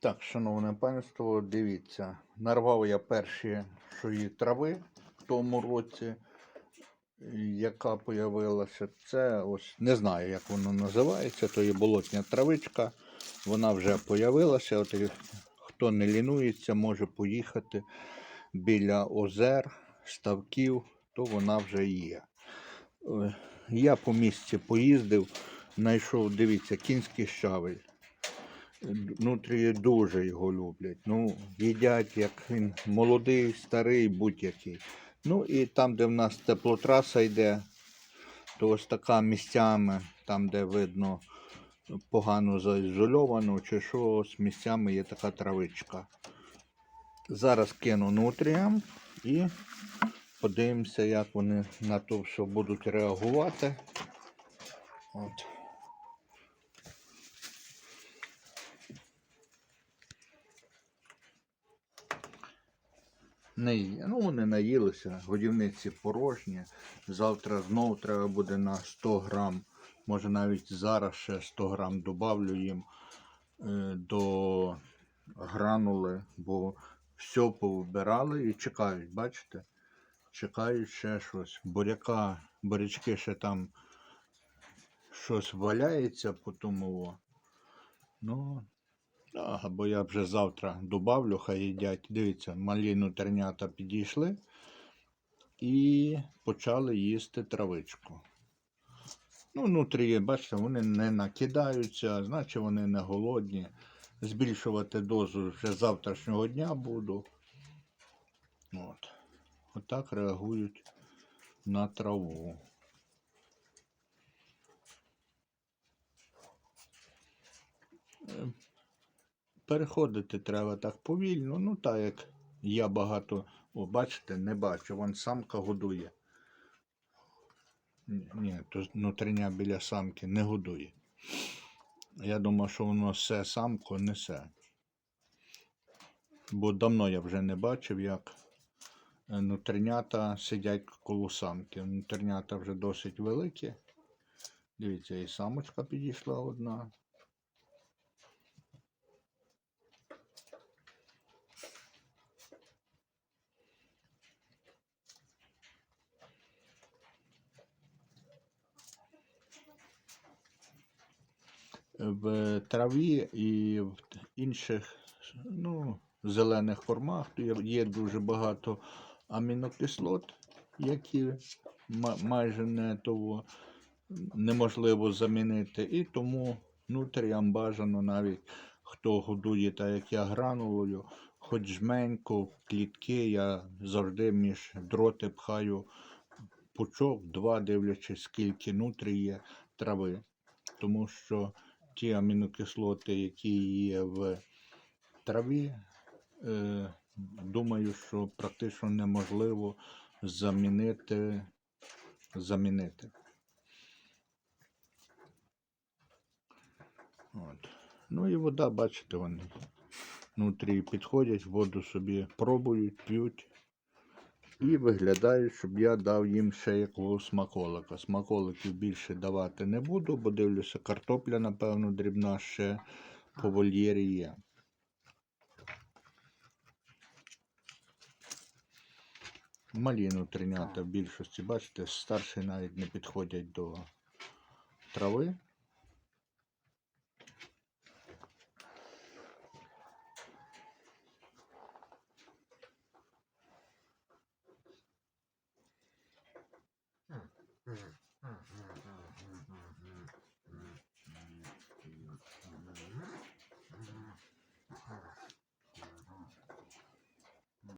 Так, шановне панство, дивіться, нарвав я перші шої трави в тому році, яка появилася. Це ось не знаю, як воно називається, то є болотня травичка. Вона вже появилася. От хто не лінується, може поїхати біля озер, ставків, то вона вже є. Е, Я по місці поїздив, знайшов, дивіться, кінський щавель. Внутрі дуже його люблять. Ну, їдять, як він молодий, старий, будь-який. Ну і там, де в нас теплотраса йде, то ось така місцями, там, де видно погано заізольовано, чи що, ось місцями є така травичка. Зараз кину нутріям і подивимося, як вони на то все будуть реагувати. От. Не, ну, вони наїлися, годівниці порожні. Завтра знов треба буде на 100 грам. Може навіть зараз ще 100 грам добавлю їм е, до гранули, бо все повибирали і чекають, бачите? Чекають ще щось. Буряка, бурячки ще там щось валяється по тому. Ну, а, бо я вже завтра добавлю, хай їдять. Дивіться, малі нутринята підійшли і почали їсти травичку. Ну, внутрі, бачите, вони не накидаються, значить вони не голодні. Збільшувати дозу вже завтрашнього дня буду. От. Отак реагують на траву. Переходити треба так повільно, ну так як я багато, о, бачите, не бачу, вон самка годує. Ні, то внутрішня біля самки не годує. Я думав, що воно все самку несе. Бо давно я вже не бачив, як е, сидять коло самки. Нутринята вже досить великі. Дивіться, і самочка підійшла одна. В траві і в інших ну, зелених формах є, дуже багато амінокислот, які майже не того неможливо замінити. І тому нутріям бажано навіть хто годує, так як я гранулою, хоч жменьку, клітки, я завжди між дроти пхаю пучок, два, дивлячись, скільки нутрій є трави. Тому що ті амінокислоти, які є в траві, е, думаю, що практично неможливо замінити. замінити. От. Ну і вода, бачите, вони внутрі підходять, воду собі пробують, п'ють. І виглядає, щоб я дав їм ще якогось смаколика. Смаколиків більше давати не буду, бо дивлюся, картопля, напевно, дрібна ще по вольєрі є. Малі нутринята в більшості, бачите, старші навіть не підходять до трави.